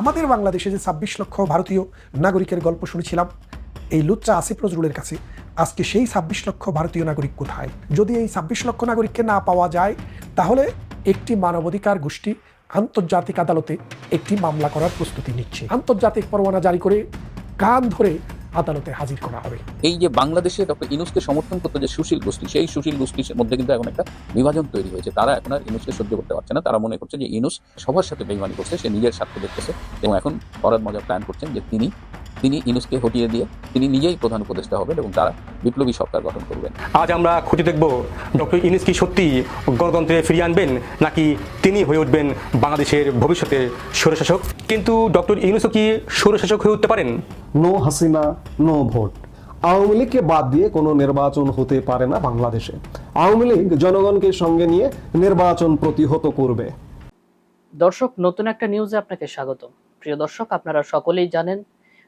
আমাদের বাংলাদেশে যে ছাব্বিশ লক্ষ ভারতীয় নাগরিকের গল্প শুনেছিলাম, এই লুচ্চা আসিফ নজরুলের কাছে, আজকে সেই ছাব্বিশ লক্ষ ভারতীয় নাগরিক কোথায়? যদি এই ছাব্বিশ লক্ষ নাগরিককে না পাওয়া যায়, তাহলে একটি মানবাধিকার গোষ্ঠী আন্তর্জাতিক আদালতে একটি মামলা করার প্রস্তুতি নিচ্ছে। আন্তর্জাতিক পরোয়ানা জারি করে কান ধরে আদালতে হাজির করা হবে। এই যে বাংলাদেশে ডক্টর ইনুসকে সমর্থন করতে যে সুশীল গোষ্ঠী, সেই সুশীল গোষ্ঠীর মধ্যে কিন্তু এখন একটা বিভাজন তৈরি হয়েছে। তারা এখন আর ইনুসকে সহ্য করতে পারছে না। তারা মনে করছে যে ইনুস সবার সাথে বেইমানি করছে, সে নিজের স্বার্থ দেখতেছে এবং এখন ফরাদ মজা প্ল্যান করছেন যে তিনি তিনি ইনুসকে হটিয়ে দিয়ে তিনি নিজেই প্রধান উপদেষ্টা হবেন এবং তারা বিপ্লবী সরকার গঠন করবেন। আজ আমরা খুঁজে দেখব ডক্টর ইনিস কি সত্যি গণতন্ত্রে ফিরিয়ে আনবেন নাকি তিনি হয়ে উঠবেন বাংলাদেশের ভবিষ্যতের স্বৈরশাসক? কিন্তু ডক্টর ইউনুসও কি স্বৈরশাসক হয়ে উঠতে পারেন? No Hasina no vote. Awami লীগকে বাদ দিয়ে কোনো নির্বাচন হতে পারে না বাংলাদেশে। আওয়ামী লীগ জনগণকে সঙ্গে নিয়ে নির্বাচন প্রতিহত করবে। দর্শক নতুন একটা নিউজে আপনাকে স্বাগত প্রিয় দর্শক আপনারা সকলেই জানেন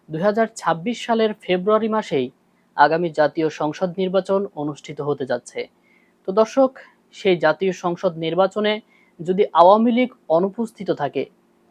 দুই হাজার ছাব্বিশ সালের ফেব্রুয়ারি মাসেই আগামী জাতীয় সংসদ নির্বাচন অনুষ্ঠিত হতে যাচ্ছে। তো দর্শক, সেই জাতীয় সংসদ নির্বাচনে যদি আওয়ামী লীগ অনুপস্থিত থাকে,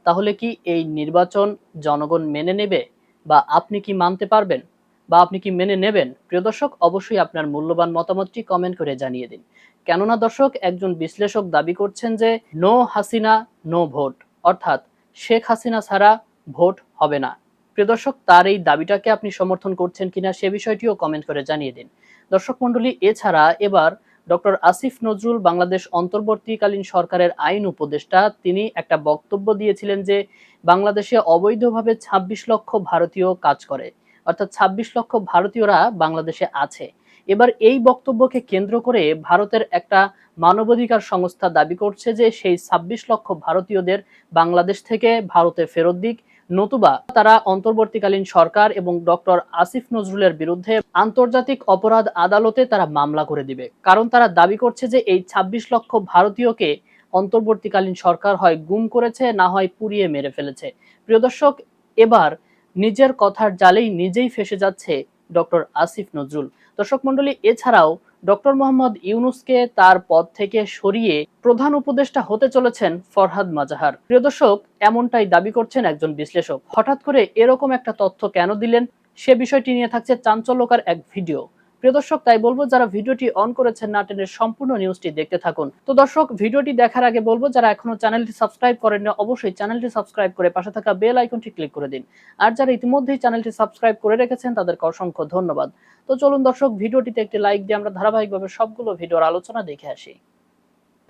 তাহলে কি এই নির্বাচন জনগণ মেনে নেবে বা আপনি কি মানতে পারবেন? বা আপনি কি মেনে নেবেন? প্রিয় দর্শক, অবশ্যই আপনার মূল্যবান মতামতটি কমেন্ট করে জানিয়ে দিন। কেননা দর্শক, একজন বিশ্লেষক দাবি করছেন যে নো হাসিনা, নো ভোট। অর্থাৎ শেখ হাসিনা ছাড়া ভোট হবে না। প্রিয় দর্শক, তার এই দাবিটাকে আপনি সমর্থন করছেন কিনা সে বিষয়টিও কমেন্ট করে জানিয়ে দিন। দর্শক মণ্ডলী, এছাড়া এবার ডক্টর আসিফ নজরুল বাংলাদেশ অন্তর্বর্তীকালীন সরকারের আইন উপদেষ্টা, তিনি একটা বক্তব্য দিয়েছিলেন যে বাংলাদেশে অবৈধভাবে ২৬ লক্ষ ভারতীয় কাজ করে। অর্থাৎ ২৬ লক্ষ ভারতীয়রা বাংলাদেশে আছে। এবার এই বক্তব্যকে কেন্দ্র করে ভারতের একটা মানবাধিকার সংস্থা দাবি করছে যে সেই ২৬ লক্ষ ভারতীয়দের বাংলাদেশ থেকে ভারতে ফেরত দিক। নতুবা তারা অন্তর্বর্তীকালীন সরকার এবং ডক্টর আসিফ নজরুলের বিরুদ্ধে আন্তর্জাতিক অপরাধ আদালতে তারা মামলা করে দিবে। কারণ তারা দাবি করছে যে এই ২৬ লক্ষ ভারতীয়কে অন্তর্বর্তীকালীন সরকার হয় গুম করেছে, না হয় পুড়িয়ে মেরে ফেলেছে। প্রিয় দর্শক, এবার নিজের কথার জালেই নিজেই ফেসে যাচ্ছে ডক্টর আসিফ নজরুল। দর্শক মন্ডলী এছাড়াও ডক্টর মোহাম্মদ ইউনুসকে তার পদ থেকে সরিয়ে প্রধান উপদেষ্টা হতে চলেছেন ফরহাদ মাজাহার। প্রিয় দর্শক, এমনটাই দাবি করছেন একজন বিশ্লেষক। হঠাৎ করে এরকম একটা তথ্য কেন দিলেন, সে বিষয়টি নিয়ে থাকছে চাঞ্চল্যকার এক ভিডিও। প্রিয় দর্শক, তাই বলব যারা ভিডিওটি অন করেছেন না টেনের সম্পূর্ণ নিউজটি দেখতে থাকুন। তো দর্শক, ভিডিওটি দেখার আগে বলব, যারা এখনও চ্যানেলটি সাবস্ক্রাইব করেন না অবশ্যই চ্যানেলটি সাবস্ক্রাইব করে পাশে থাকা বেল আইকনটি ক্লিক করে দিন। আর যারা ইতিমধ্যেই চ্যানেলটি সাবস্ক্রাইব করে রেখেছেন, তাদেরকে অসংখ্য ধন্যবাদ। তো চলুন দর্শক, ভিডিওটিতে একটি লাইক দিয়ে আমরা ধারাবাহিকভাবে সবগুলো ভিডিওর আলোচনা দেখে আসি।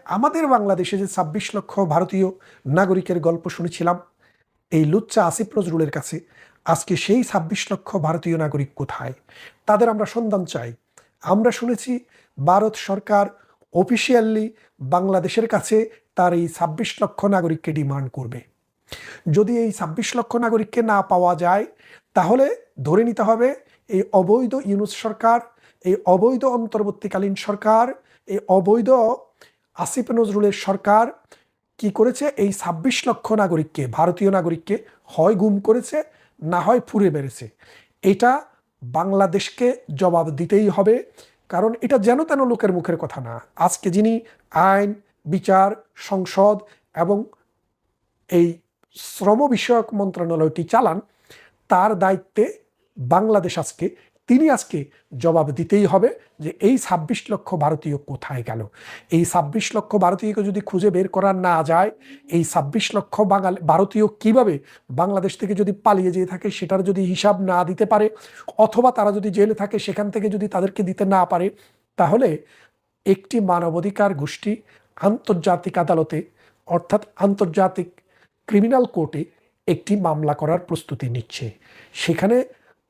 আমাদের বাংলাদেশে যে ছাব্বিশ লক্ষ ভারতীয় নাগরিকের গল্প শুনেছিলাম, এই লুচ্চা আসিফ নজরুলের কাছে। আজকে সেই ছাব্বিশ লক্ষ ভারতীয় নাগরিক কোথায়? তাদের আমরা সন্ধান চাই। আমরা শুনেছি ভারত সরকার অফিসিয়ালি বাংলাদেশের কাছে তার এই ছাব্বিশ লক্ষ নাগরিককে ডিমান্ড করবে। যদি এই ছাব্বিশ লক্ষ নাগরিককে না পাওয়া যায়, তাহলে ধরে নিতে হবে এই অবৈধ ইউনুস সরকার, এই অবৈধ অন্তর্বর্তীকালীন সরকার, এই অবৈধ আসিফ নজরুলের সরকার কি করেছে? এই ছাব্বিশ লক্ষ নাগরিককে, ভারতীয় নাগরিককে হয় গুম করেছে না হয় ফুরে বেড়েছে এটা বাংলাদেশকে জবাব দিতেই হবে, কারণ এটা যেন তেন লোকের মুখের কথা না। আজকে যিনি আইন, বিচার, সংসদ এবং এই শ্রম বিষয়ক মন্ত্রণালয়টি চালান, তার দায়িত্বে বাংলাদেশ আজকে তিনি আজকে জবাব দিতেই হবে যে এই ছাব্বিশ লক্ষ ভারতীয় কোথায় গেল? এই ছাব্বিশ লক্ষ ভারতীয়কে যদি খুঁজে বের করা না যায়, এই ছাব্বিশ লক্ষ বাঙালি, ভারতীয় কীভাবে বাংলাদেশ থেকে যদি পালিয়ে যেয়ে থাকে সেটার যদি হিসাব না দিতে পারে, অথবা তারা যদি জেলে থাকে সেখান থেকে যদি তাদেরকে দিতে না পারে, তাহলে একটি মানবাধিকার গোষ্ঠী আন্তর্জাতিক আদালতে, অর্থাৎ আন্তর্জাতিক ক্রিমিনাল কোর্টে একটি মামলা করার প্রস্তুতি নিচ্ছে। সেখানে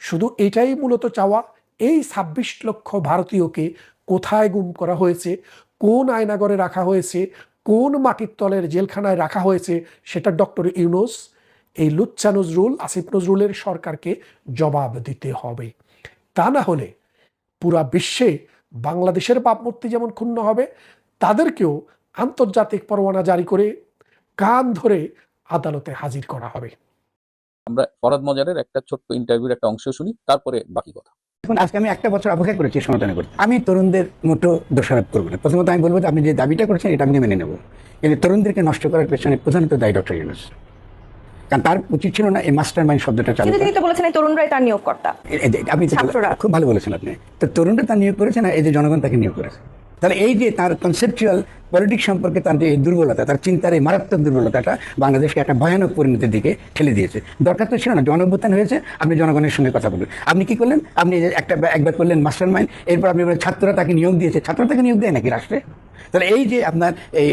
শুধু এটাই মূলত চাওয়া, এই ছাব্বিশ লক্ষ ভারতীয়কে কোথায় গুম করা হয়েছে, কোন আয়নাগরে রাখা হয়েছে, কোন মাটির তলের জেলখানায় রাখা হয়েছে, সেটা ডক্টর ইউনুস, এই লুচ্চা নজরুল, আসিফ নজরুলের সরকারকে জবাব দিতে হবে। তা না হলে পুরা বিশ্বে বাংলাদেশের ভাবমূর্তি যেমন ক্ষুণ্ণ হবে, তাদেরকেও আন্তর্জাতিক পরোয়ানা জারি করে কান ধরে আদালতে হাজির করা হবে। আমরা ফরাদ মজারের একটা ছোট্ট ইন্টারভিউর একটা অংশ শুনি তারপরে বাকি কথা। এখন আজকে আমি একটা বছর অপেক্ষা করেছি সমাধান করতে। আমি তরুণদের মতো দোষারোপ করব না। প্রথমত আমি বলব আপনি যে দাবিটা করেছেন এটা আমি মেনে নেব। কিন্তু তরুণদেরকে নষ্ট করার পেছনে প্রধানত দায়ী ডক্টর ইউনুস। কারণ তার উচিত ছিল না এই মাস্টার মাইন্ড শব্দটা চালু তিনি তো বলেছেন তরুণরাই তার নিয়োগকর্তা এ- এ- আপনি খুব ভালো বলেছেন আপনি। তো তরুণরা তার নিয়োগ করেছে না এই যে জনগণ তাকে নিয়োগ করেছে? তাহলে এই যে তার কনসেপচুয়াল পলিটিক্স সম্পর্কে তার যে দুর্বলতা তার চিন্তার এই মারাত্মক দুর্বলতাটা বাংলাদেশকে একটা ভয়ানক পরিণতির দিকে ঠেলে দিয়েছে। দরকার তো ছিল না জনঅভ্যুত্থান হয়েছে আপনি জনগণের সঙ্গে কথা বলুন। আপনি কি করলেন? আপনি একটা একবার করলেন মাস্টার মাইন্ড এরপর আপনি ছাত্ররা তাকে নিয়োগ দিয়েছে। ছাত্ররা তাকে নিয়োগ দেয় নাকি রাষ্ট্রে? তাহলে এই যে আপনার এই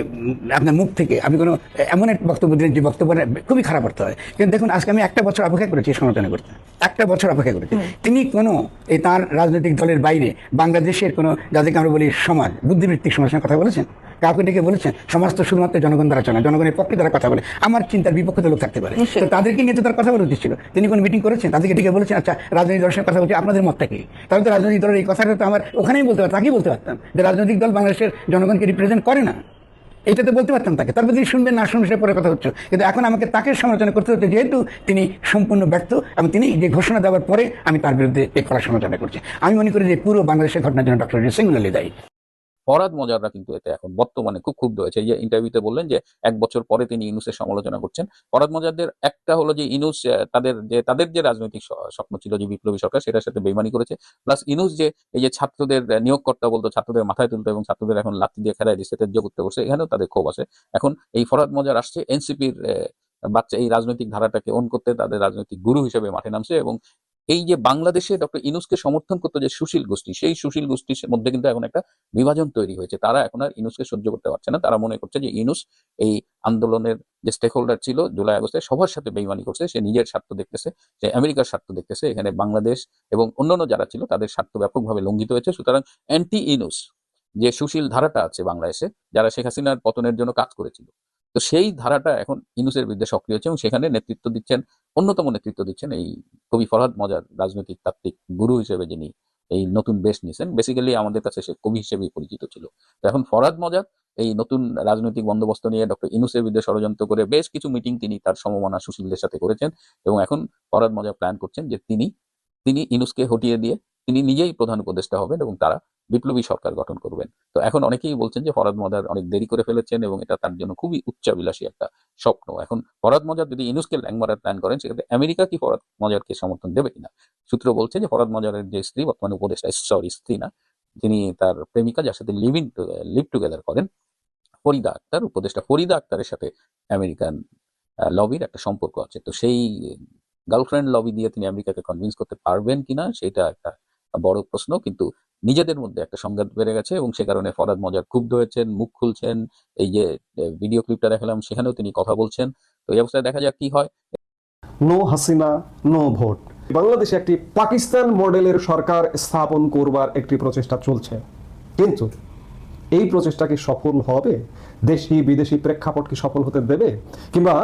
আপনার মুখ থেকে আপনি কোনো এমন এক বক্তব্য দিলেন যে বক্তব্য খুবই খারাপ অর্থ হয়। কিন্তু দেখুন আজকে আমি একটা বছর অপেক্ষা করেছি এই সমালোচনা করতে একটা বছর অপেক্ষা করেছি। তিনি কোনো এই তার রাজনৈতিক দলের বাইরে বাংলাদেশের কোনো যাদেরকে আমরা বলি সমাজ বুদ্ধিবৃত্তিক সমাজের সঙ্গে কথা বলেছেন? কাউকে ডেকে বলেছেন সমাজ তো শুধুমাত্র জনগণ দ্বারা চলে জনগণের পক্ষে তারা কথা বলে। আমার চিন্তার বিপক্ষে লোক থাকতে পারে। তো তাদেরকে নিয়ে তো তার কথা বলা উচিত ছিল। তিনি কোনো মিটিং করেছেন? তাদেরকে ডেকে বলেছেন আচ্ছা রাজনৈতিক দলের সঙ্গে কথা বলছি আপনাদের মতটা কি? তাহলে তো রাজনৈতিক দলের এই কথাটা তো আমার ওখানেই বলতে পারতাম তাকেই বলতে পারতাম যে রাজনৈতিক দল বাংলাদেশের জনগণকে রিপ্রেজেন্ট করে না। এটা তো বলতে পারতাম তাকে। তারপর তিনি শুনবেন না শুনবেন পরে কথা হচ্ছে। কিন্তু এখন আমাকে তাকে সমালোচনা করতে হচ্ছে যেহেতু তিনি সম্পূর্ণ ব্যর্থ এবং তিনি যে ঘোষণা দেওয়ার পরে আমি তার বিরুদ্ধে এই কড়া সমালোচনা করছি। আমি মনে করি যে পুরো বাংলাদেশের ঘটনার জন্য ডক্টর সিঙ্গুলারলি দায়ী। ফরাদ মজাররা কিন্তু এতে এখন বর্তমানে খুব ক্ষুব্ধ হয়েছে। এই যে ইন্টারভিউতে বললেন যে এক বছর পরে তিনি ইনুসের সমালোচনা করছেন। ফরাদ মজারদের একটা হলো যে ইনুস তাদের যে তাদের যে রাজনৈতিক স্বপ্ন ছিল যে বিপ্লবী সরকার, সেটার সাথে বেইমানি করেছে। প্লাস ইনুস যে, এই যে ছাত্রদের নিয়োগকর্তা বলতো, ছাত্রদের মাথায় তুলতো এবং ছাত্রদের এখন লাঠি দিয়ে খেলায় দিচ্ছে, তেজ্য করতে বসে এখানেও তাদের ক্ষোভ আছে। এখন এই ফরাদ মজার আসছে, এনসিপির বাচ্চা, এই রাজনৈতিক ধারাটাকে অন করতে তাদের রাজনৈতিক গুরু হিসেবে মাঠে নামছে এবং এই যে বাংলাদেশে ডক্টর ইনুসকে সমর্থন করতো যে সুশীল গোষ্ঠী, সেই সুশীল গোষ্ঠীর মধ্যে কিন্তু এখন একটা বিভাজন তৈরি হয়েছে। তারা এখন আর ইনুসকে সহ্য করতে পারছে না। তারা মনে করছে যে ইনুস এই আন্দোলনের যে স্টেক হোল্ডার ছিল জুলাই আগস্টে সবার সাথে বেইমানি করছে। সে নিজের স্বার্থ দেখতেছে, সে আমেরিকার স্বার্থ দেখতেছে। এখানে বাংলাদেশ এবং অন্যান্য যারা ছিল তাদের স্বার্থ ব্যাপকভাবে লঙ্ঘিত হয়েছে। সুতরাং অ্যান্টি ইনুস যে সুশীল ধারাটা আছে বাংলাদেশে, যারা শেখ হাসিনার পতনের জন্য কাজ করেছিল তো সেই ধারাটা এখন ইনুসের বিরুদ্ধে সক্রিয় হচ্ছে এবং সেখানে নেতৃত্ব দিচ্ছেন, অন্যতম নেতৃত্ব দিচ্ছেন এই কবি ফরহাদ মজার রাজনৈতিক তাত্ত্বিক গুরু হিসেবে যিনি এই নতুন বেশ নিয়েছেন। বেসিক্যালি আমাদের কাছে সে কবি হিসেবেই পরিচিত ছিল। তো এখন ফরহাদ মজার এই নতুন রাজনৈতিক বন্দোবস্ত নিয়ে ডক্টর ইনুসের বিরুদ্ধে ষড়যন্ত্র করে বেশ কিছু মিটিং তিনি তার সমমনা সুশীলদের সাথে করেছেন এবং এখন ফরহাদ মজার প্ল্যান করছেন যে তিনি তিনি ইনুসকে হটিয়ে দিয়ে তিনি নিজেই প্রধান উপদেষ্টা হবেন এবং তারা বিপ্লবী সরকার গঠন করবেন। তো এখন অনেকেই বলছেন যে ফরাদ মজার অনেক দেরি করে ফেলেছেন এবং এটা তার জন্য খুবই উচ্চাবিলাসী একটা স্বপ্ন। এখন ফরাদ মজার যদি ইনুসকে ল্যাং মারার প্ল্যান করেন, সেক্ষেত্রে আমেরিকা কি ফরাদ মজারকে সমর্থন দেবে কিনা? সূত্র বলছে যে ফরাদ মজারের যে স্ত্রী, বর্তমানে উপদেষ্টা সরি, স্ত্রী না তিনি তার প্রেমিকা যার সাথে লিভ ইন লিভ টুগেদার করেন, ফরিদা আক্তার, উপদেষ্টা ফরিদা আক্তারের সাথে আমেরিকান লবির একটা সম্পর্ক আছে। তো সেই গার্লফ্রেন্ড লবি দিয়ে তিনি আমেরিকাকে কনভিন্স করতে পারবেন কিনা, সেটা একটা বড় প্রশ্ন। কিন্তু নিজেদের মধ্যে একটা সংঘাত বেড়ে গেছে এবং সে কারণে ফরাদ মজার ক্ষুব্ধ হয়েছেন, মুখ খুলছেন। এই যে ভিডিও ক্লিপটা দেখালাম, সেখানেও তিনি কথা বলছেন। তো এই অবস্থায় দেখা যাক কি হয়। No Hasina, no vote. বাংলাদেশে একটি পাকিস্তান মডেলের সরকার স্থাপন করবার একটি প্রচেষ্টা চলছে। কিন্তু এই প্রচেষ্টা কি সফল হবে? দেশি, বিদেশি প্রেক্ষাপট কি সফল হতে দেবে? কিংবা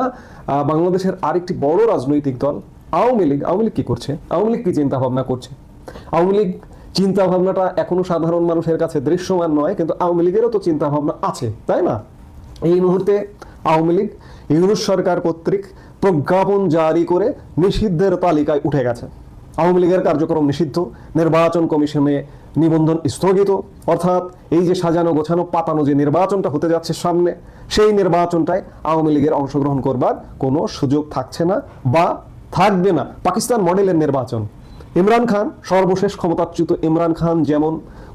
বাংলাদেশের আরেকটি বড় রাজনৈতিক দল আওয়ামী লীগ আওয়ামী লীগ কি করছে? আওয়ামী লীগ কি চিন্তা ভাবনা করছে? আওয়ামী লীগ চিন্তা ভাবনাটা এখনও সাধারণ মানুষের কাছে দৃশ্যমান নয়, কিন্তু আওয়ামী লীগেরও তো চিন্তা ভাবনা আছে, তাই না? এই মুহূর্তে আওয়ামী লীগ, ইউনুস সরকার কর্তৃক প্রজ্ঞাপন জারি করে নিষিদ্ধের তালিকায় উঠে গেছে। আওয়ামী লীগের কার্যক্রম নিষিদ্ধ, নির্বাচন কমিশনে নিবন্ধন স্থগিত, অর্থাৎ এই যে সাজানো গোছানো পাতানো যে নির্বাচনটা হতে যাচ্ছে সামনে, সেই নির্বাচনটায় আওয়ামী লীগের অংশগ্রহণ করবার কোনো সুযোগ থাকছে না বা থাকবে না। পাকিস্তান মডেলের নির্বাচন। ইমরান খান সর্বশেষ ক্ষমতাচ্যুত ইমরান খান যেমন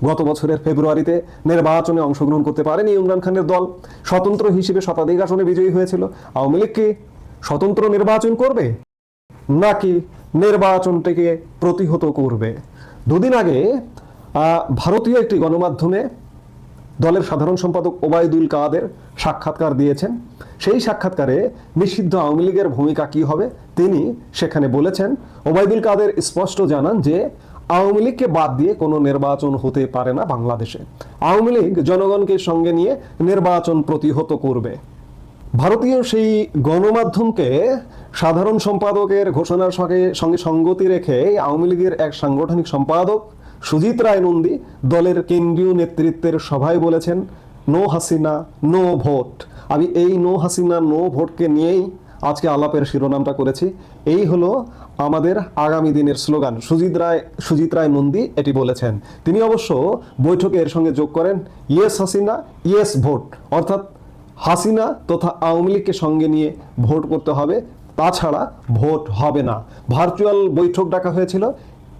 গত বছরের ফেব্রুয়ারিতে নির্বাচনে অংশগ্রহণ করতে পারেনি ইমরান খানের দল, স্বতন্ত্র হিসেবে শতাধিক আসনে বিজয়ী হয়েছিল। আওয়ামী লীগ কি স্বতন্ত্র নির্বাচন করবে? নাকি নির্বাচনটিকে প্রতিহত করবে? দুদিন আগে ভারতীয় একটি গণমাধ্যমে দলের সাধারণ সম্পাদক ওবায়দুল কাদের সাক্ষাৎকার দিয়েছেন। সেই সাক্ষাৎকারে নিষিদ্ধ আওয়ামী লীগের ভূমিকা কি হবে তিনি সেখানে বলেছেন, ওবায়দুল কাদের স্পষ্ট জানান যে আওয়ামী লীগকে বাদ দিয়ে কোনো নির্বাচন হতে পারে না বাংলাদেশে। আওয়ামী লীগ জনগণকে সঙ্গে নিয়ে নির্বাচন প্রতিহত করবে। ভারতীয় সেই গণমাধ্যমকে সাধারণ সম্পাদকের ঘোষণার সঙ্গে সঙ্গে সঙ্গতি রেখে আওয়ামী লীগের এক সাংগঠনিক সম্পাদক সুজিত রায় নন্দী দলের কেন্দ্রীয় নেতৃত্বের সভায় বলেছেন, নো হাসিনা, নো ভোট। আমি এই নো হাসিনা, নো ভোটকে নিয়েই আজকে আলাপের শিরোনামটা করেছি। এই হলো আমাদের আগামী দিনের স্লোগান। সুজিত রায় সুজিত রায় নন্দী এটি বলেছেন। তিনি অবশ্য বৈঠকে এর সঙ্গে যোগ করেন, ইয়েস হাসিনা, ইয়েস ভোট। অর্থাৎ হাসিনা তথা আওয়ামী লীগকে সঙ্গে নিয়ে ভোট করতে হবে, তাছাড়া ভোট হবে না। ভার্চুয়াল বৈঠক ডাকা হয়েছিল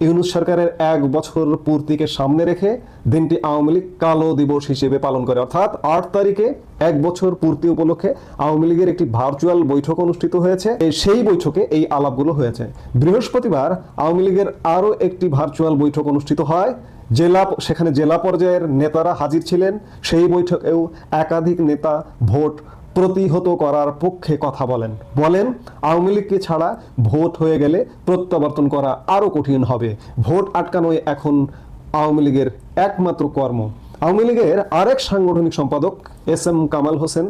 ইউনুস সরকারের এক বছর পূর্তিকে সামনে রেখে দিনটি আওয়ামী লীগ কালো দিবস হিসেবে পালন করে। অর্থাৎ আট তারিখে এক বছর পূর্তি উপলক্ষে আওয়ামী লীগের একটি ভার্চুয়াল বৈঠক অনুষ্ঠিত হয়েছে। সেই বৈঠকে এই আলাপগুলো হয়েছে। বৃহস্পতিবার আওয়ামী লীগের আরও একটি ভার্চুয়াল বৈঠক অনুষ্ঠিত হয়। জেলা, সেখানে জেলা পর্যায়ের নেতারা হাজির ছিলেন। সেই বৈঠকেও একাধিক নেতা ভোট প্রতিহত করার পক্ষে কথা বলেন। বলেন, আওয়ামী লীগকে ছাড়া ভোট হয়ে গেলে প্রত্যাবর্তন করা আরও কঠিন হবে। ভোট আটকানোই এখন আওয়ামী লীগের একমাত্র কর্ম। আওয়ামী লীগের আরেক সাংগঠনিক সম্পাদক এস এম কামাল হোসেন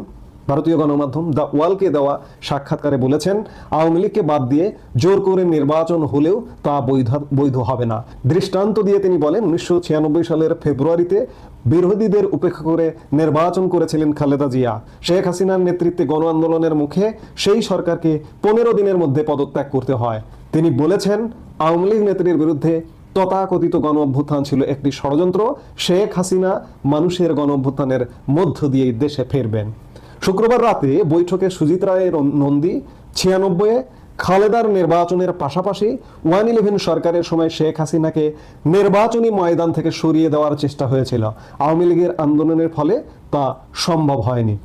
ভারতীয় গণমাধ্যম দ্য ওয়ালকে দেওয়া সাক্ষাৎকারে বলেছেন, আওয়ামী লীগকে বাদ দিয়ে জোর করে নির্বাচন হলেও তা বৈধ বৈধ হবে না। দৃষ্টান্ত দিয়ে তিনি বলেন, উনিশশো ছিয়ানব্বই সালের ফেব্রুয়ারিতে বিরোধীদের উপেক্ষা করে নির্বাচন করেছিলেন খালেদা জিয়া। শেখ হাসিনার নেতৃত্বে গণ আন্দোলনের মুখে সেই সরকারকে পনেরো দিনের মধ্যে পদত্যাগ করতে হয়। তিনি বলেছেন, আওয়ামী লীগ নেত্রীর বিরুদ্ধে তথাকথিত গণ অভ্যুত্থান ছিল একটি ষড়যন্ত্র। শেখ হাসিনা মানুষের গণ অভ্যুত্থানের মধ্য দিয়েই দেশে ফিরবেন। শুক্রবার রাতে বৈঠকে সুজিত রায়ের নন্দী, ছিয়ানব্বইয়ে খালেদার নির্বাচনের পাশাপাশি ওয়ান ইলেভেন সরকারের সময় শেখ হাসিনাকে নির্বাচনী ময়দান থেকে সরিয়ে দেওয়ার চেষ্টা হয়েছিল। আওয়ামী লীগের আন্দোলনের ফলে তা সম্ভব হয়নি।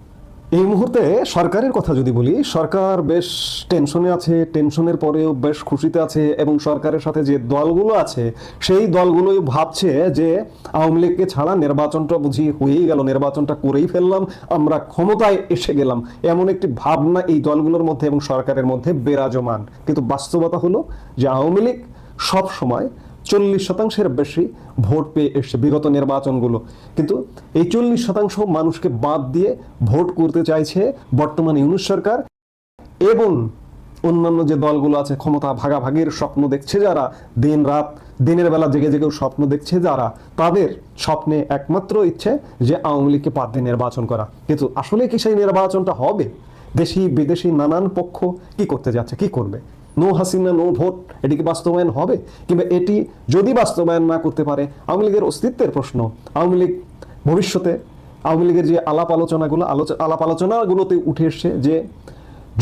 এই মুহূর্তে সরকারের কথা যদি বলি, সরকার বেশ টেনশনে আছে টেনশনের পরেও বেশ খুশিতে আছে এবং সরকারের সাথে যে দলগুলো আছে, সেই দলগুলোই ভাবছে যে আওয়ামী লীগকে ছাড়া নির্বাচনটা বুঝি হয়েই গেল, নির্বাচনটা করেই ফেললাম, আমরা ক্ষমতায় এসে গেলাম। এমন একটি ভাবনা এই দলগুলোর মধ্যে এবং সরকারের মধ্যে বিরাজমান। কিন্তু বাস্তবতা হলো যে আওয়ামী লীগ সব সময় চল্লিশ শতাংশের বেশি ভোট পেয়ে এসছে বিগত নির্বাচনগুলো। কিন্তু এই চল্লিশ শতাংশ মানুষকে বাদ দিয়ে ভোট করতে চাইছে বর্তমান ইউনুস সরকার এবং অন্যান্য যে দলগুলো আছে, ক্ষমতা ভাগাভাগির স্বপ্ন দেখছে যারা, দিন রাত, দিনের বেলা জেগে জেগেও স্বপ্ন দেখছে যারা, তাদের স্বপ্নে একমাত্র ইচ্ছে যে আওয়ামী লীগকে বাদ দিয়ে নির্বাচন করা। কিন্তু আসলে কি সেই নির্বাচনটা হবে? দেশি বিদেশি নানান পক্ষ কি করতে যাচ্ছে, কি করবে? নো হাসিনা, নো ভোট, এটি কি বাস্তবায়ন হবে? কিংবা এটি যদি বাস্তবায়ন না করতে পারে, আওয়ামী লীগের অস্তিত্বের প্রশ্ন। আওয়ামী লীগ ভবিষ্যতে, আওয়ামী লীগের যে আলাপ আলোচনাগুলো আলোচনা আলাপ আলোচনাগুলোতে উঠে এসছে যে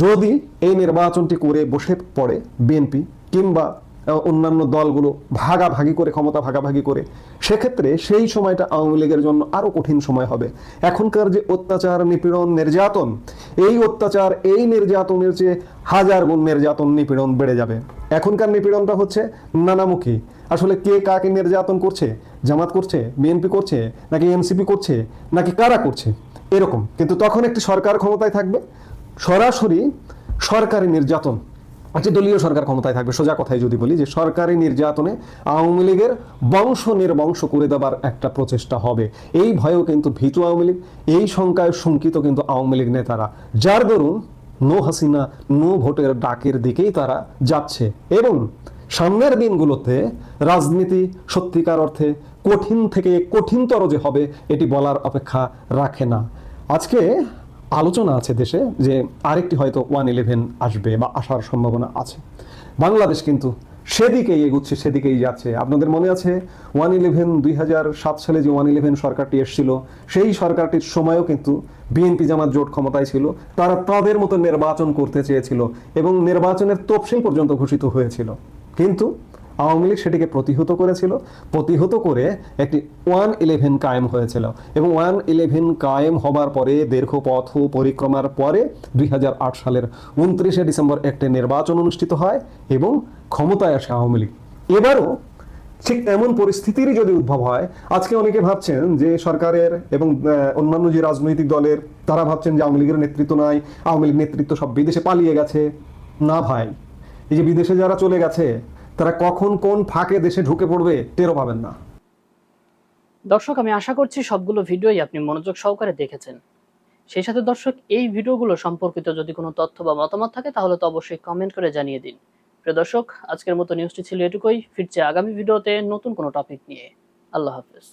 যদি এই নির্বাচনটি করে বসে পড়ে বিএনপি কিংবা অন্যান্য দলগুলো ভাগাভাগি করে, ক্ষমতা ভাগাভাগি করে। সেক্ষেত্রে সেই সময়টা আওয়ামী লীগের জন্য আরও কঠিন সময় হবে। এখনকার যে অত্যাচার, নিপীড়ন, নির্যাতন, এই অত্যাচার, এই নির্যাতনের চেয়ে হাজার গুণ নির্যাতন, নিপীড়ন বেড়ে যাবে। এখনকার নিপীড়নটা হচ্ছে নানামুখী। আসলে কে কাকে নির্যাতন করছে? জামাত করছে? বিএনপি করছে? নাকি এনসিপি করছে? নাকি কারা করছে? এরকম। কিন্তু তখন একটি সরকার ক্ষমতায় থাকবে। সরাসরি সরকারি নির্যাতন। আচ্ছা দলীয় সরকার ক্ষমতায় থাকবে, সোজা কথায় যদি বলি যে সরকারি নির্যাতনে আওয়ামী লীগের বংশ নির্বংশ করে দেবার একটা প্রচেষ্টা হবে। এই ভয়েও কিন্তু ভীতু আওয়ামী লীগ, এই শঙ্কায় শঙ্কিত কিন্তু আওয়ামী লীগ নেতারা। যার দরুন নো হাসিনা, নো ভোটের ডাকের দিকেই তারা যাচ্ছে এবং সামনের দিনগুলোতে রাজনীতি সত্যিকার অর্থে কঠিন থেকে কঠিনতর যে হবে, এটি বলার অপেক্ষা রাখে না। আজকে আলোচনা আছে দেশে যে আরেকটি হয়তো ওয়ান ইলেভেন আসবে বা আসার সম্ভাবনা আছে। বাংলাদেশ কিন্তু সেদিকেই এগুচ্ছে, সেদিকেই যাচ্ছে। আপনাদের মনে আছে ওয়ান ইলেভেন দুই হাজার সাত সালে যে ওয়ান ইলেভেন সরকারটি এসেছিল, সেই সরকারটির সময়ও কিন্তু বিএনপি জামাত জোট ক্ষমতায় ছিল। তারা তাদের মতো নির্বাচন করতে চেয়েছিল এবং নির্বাচনের তফসিল পর্যন্ত ঘোষিত হয়েছিল। কিন্তু আওয়ামী লীগ সেটিকে প্রতিহত করেছিল। প্রতিহত করে একটি ওয়ান ইলেভেন কায়েম হয়েছিল এবং ওয়ান ইলেভেন কায়েম হবার পরে, দীর্ঘ পথ পরিক্রমার পরে দুই হাজার আট সালের উনত্রিশে ডিসেম্বর একটি নির্বাচন অনুষ্ঠিত হয় এবং ক্ষমতায় আসে আওয়ামী লীগ। এবারও ঠিক এমন পরিস্থিতিরই যদি উদ্ভব হয়, আজকে অনেকে ভাবছেন যে সরকারের এবং অন্যান্য যে রাজনৈতিক দলের, তারা ভাবছেন যে আওয়ামী লীগের নেতৃত্ব নাই, আওয়ামী লীগ নেতৃত্ব সব বিদেশে পালিয়ে গেছে। না ভাই, এই যে বিদেশে যারা চলে গেছে তারা কখন কোন ফাঁকে দেশে ঢুকে পড়বে টেরও পাবেন না। দর্শক, আমি আশা করছি সবগুলো ভিডিওই আপনি মনোযোগ সহকারে দেখেছেন। সেই সাথে দর্শক, এই ভিডিওগুলো সম্পর্কিত যদি কোনো তথ্য বা মতামত থাকে, তাহলে তো অবশ্যই কমেন্ট করে জানিয়ে দিন। প্রিয় দর্শক, আজকের মতো নিউজটি ছিল এটুকুই। ফিরছে আগামী ভিডিওতে নতুন কোনো টপিক নিয়ে। আল্লাহ হাফেজ।